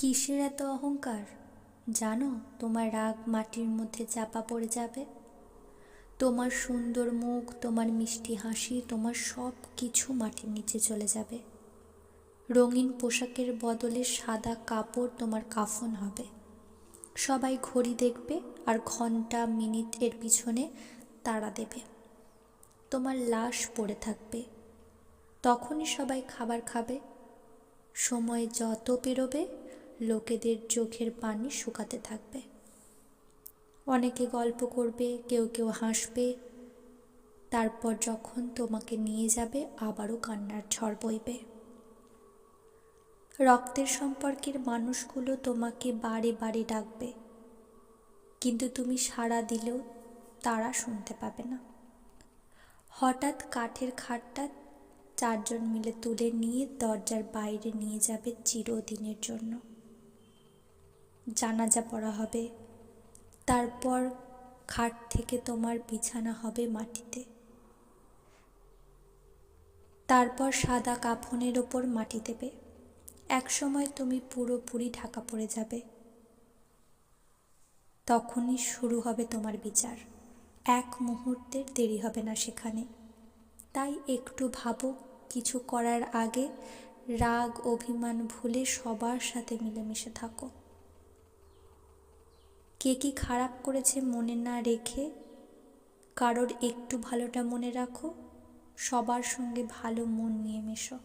কিসের এত অহংকার? জানো, তোমার রাগ মাটির মধ্যে চাপা পড়ে যাবে। তোমার সুন্দর মুখ, তোমার মিষ্টি হাসি, তোমার সব কিছু মাটির নিচে চলে যাবে। রঙিন পোশাকের বদলে সাদা কাপড় তোমার কাফন হবে। সবাই ঘড়ি দেখবে আর ঘণ্টা, মিনিট এর পিছনে তাড়া দেবে। তোমার লাশ পড়ে থাকবে। তখনই সবাই খাবার খাবে। সময় যত পেরোবে লোকেদের চোখের পানি শুকাতে থাকবে। অনেকে গল্প করবে, কেউ কেউ হাসবে। তারপর যখন তোমাকে নিয়ে যাবে, আবারও কান্নার ঝড় বইবে। রক্তের সম্পর্কের মানুষগুলো তোমাকে বারে বারে ডাকবে। কিন্তু তুমি সাড়া দিলেও তারা শুনতে পাবে না। হঠাৎ কাঠের খাটটা চারজন মিলে তুলে নিয়ে দরজার বাইরে নিয়ে যাবে চিরদিনের জন্য। জানাজা পড়া হবে। তারপর খাট থেকে তোমার বিছানা হবে মাটিতে। তারপর সাদা কাফনের ওপর মাটি দেবে। একসময় তুমি পুরোপুরি ঢাকা পড়ে যাবে। তখনই শুরু হবে তোমার বিচার। এক মুহূর্তের দেরি হবে না সেখানে। তাই একটু ভাবো, কিছু করার আগে রাগ, অভিমান ভুলে সবার সাথে মিলেমিশে থাকো। কে কি খারাপ করেছে মনে না রেখে? কারোর একটু ভালোটা মনে রাখো, সবার সঙ্গে ভালো মন নিয়ে মেশো।